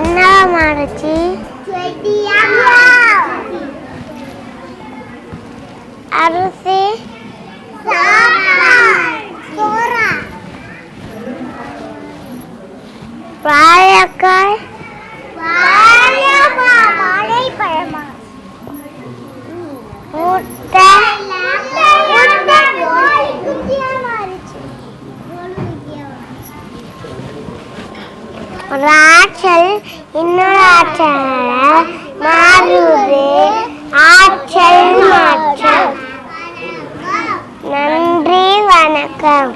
என்னவா மாறுச்சு? அரிசி. வாழைக்காய். முட்டை. ஒரு ஆற்றல் இன்னொரு ஆற்றல் மாறுவது ஆற்றல் மாற்றம். நன்றி வணக்கம்.